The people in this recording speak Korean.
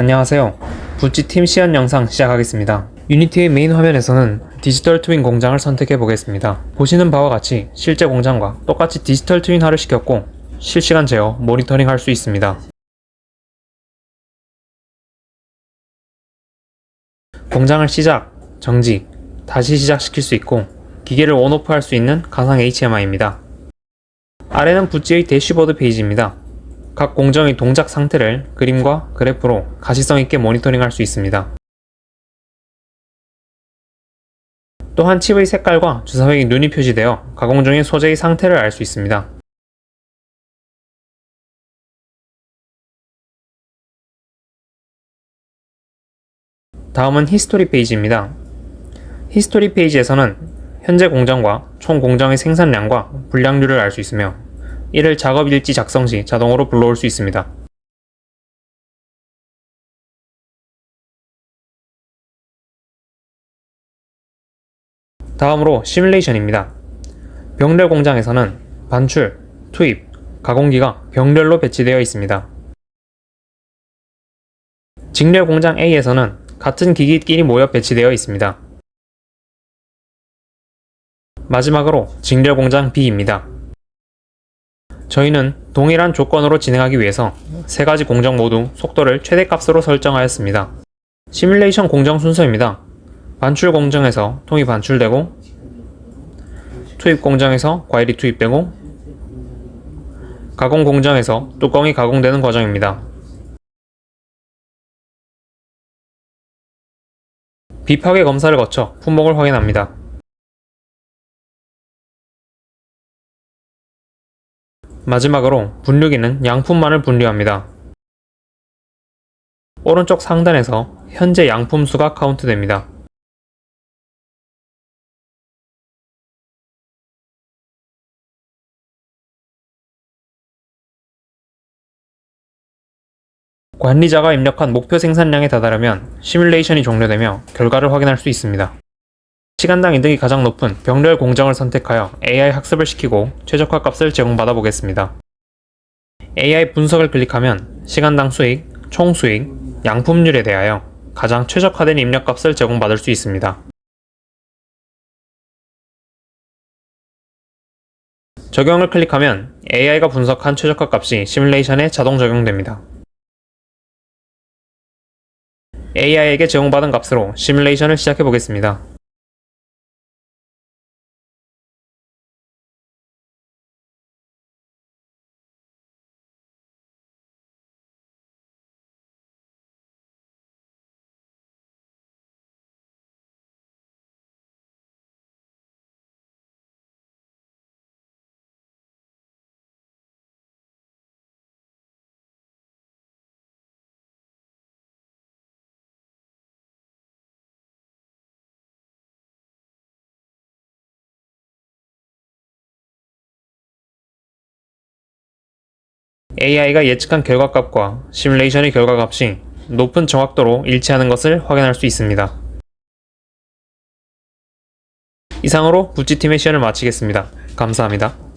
안녕하세요. 부찌팀 시연 영상 시작하겠습니다. 유니티의 메인 화면에서는 디지털 트윈 공장을 선택해 보겠습니다. 보시는 바와 같이 실제 공장과 똑같이 디지털 트윈화를 시켰고 실시간 제어, 모니터링 할 수 있습니다. 공장을 시작, 정지, 다시 시작시킬 수 있고 기계를 온오프 할 수 있는 가상 HMI입니다. 아래는 부찌의 대시보드 페이지입니다. 각 공정의 동작 상태를 그림과 그래프로 가시성 있게 모니터링 할 수 있습니다. 또한 칩의 색깔과 주사획이 눈이 표시되어 가공 중인 소재의 상태를 알 수 있습니다. 다음은 히스토리 페이지입니다. 히스토리 페이지에서는 현재 공정과 총 공정의 생산량과 분량률을 알 수 있으며 이를 작업 일지 작성 시 자동으로 불러올 수 있습니다. 다음으로 시뮬레이션입니다. 병렬 공장에서는 반출, 투입, 가공기가 병렬로 배치되어 있습니다. 직렬 공장 A에서는 같은 기기끼리 모여 배치되어 있습니다. 마지막으로 직렬 공장 B입니다. 저희는 동일한 조건으로 진행하기 위해서 세 가지 공정 모두 속도를 최대값으로 설정하였습니다. 시뮬레이션 공정 순서입니다. 반출 공정에서 통이 반출되고 투입 공정에서 과일이 투입되고 가공 공정에서 뚜껑이 가공되는 과정입니다. 비파괴 검사를 거쳐 품목을 확인합니다. 마지막으로 분류기는 양품만을 분류합니다. 오른쪽 상단에서 현재 양품 수가 카운트됩니다. 관리자가 입력한 목표 생산량에 다다르면 시뮬레이션이 종료되며 결과를 확인할 수 있습니다. 시간당 이득이 가장 높은 병렬 공정을 선택하여 AI 학습을 시키고 최적화 값을 제공받아 보겠습니다. AI 분석을 클릭하면 시간당 수익, 총 수익, 양품률에 대하여 가장 최적화된 입력 값을 제공받을 수 있습니다. 적용을 클릭하면 AI가 분석한 최적화 값이 시뮬레이션에 자동 적용됩니다. AI에게 제공받은 값으로 시뮬레이션을 시작해 보겠습니다. AI가 예측한 결과값과 시뮬레이션의 결과값이 높은 정확도로 일치하는 것을 확인할 수 있습니다. 이상으로 부찌팀의 시연을 마치겠습니다. 감사합니다.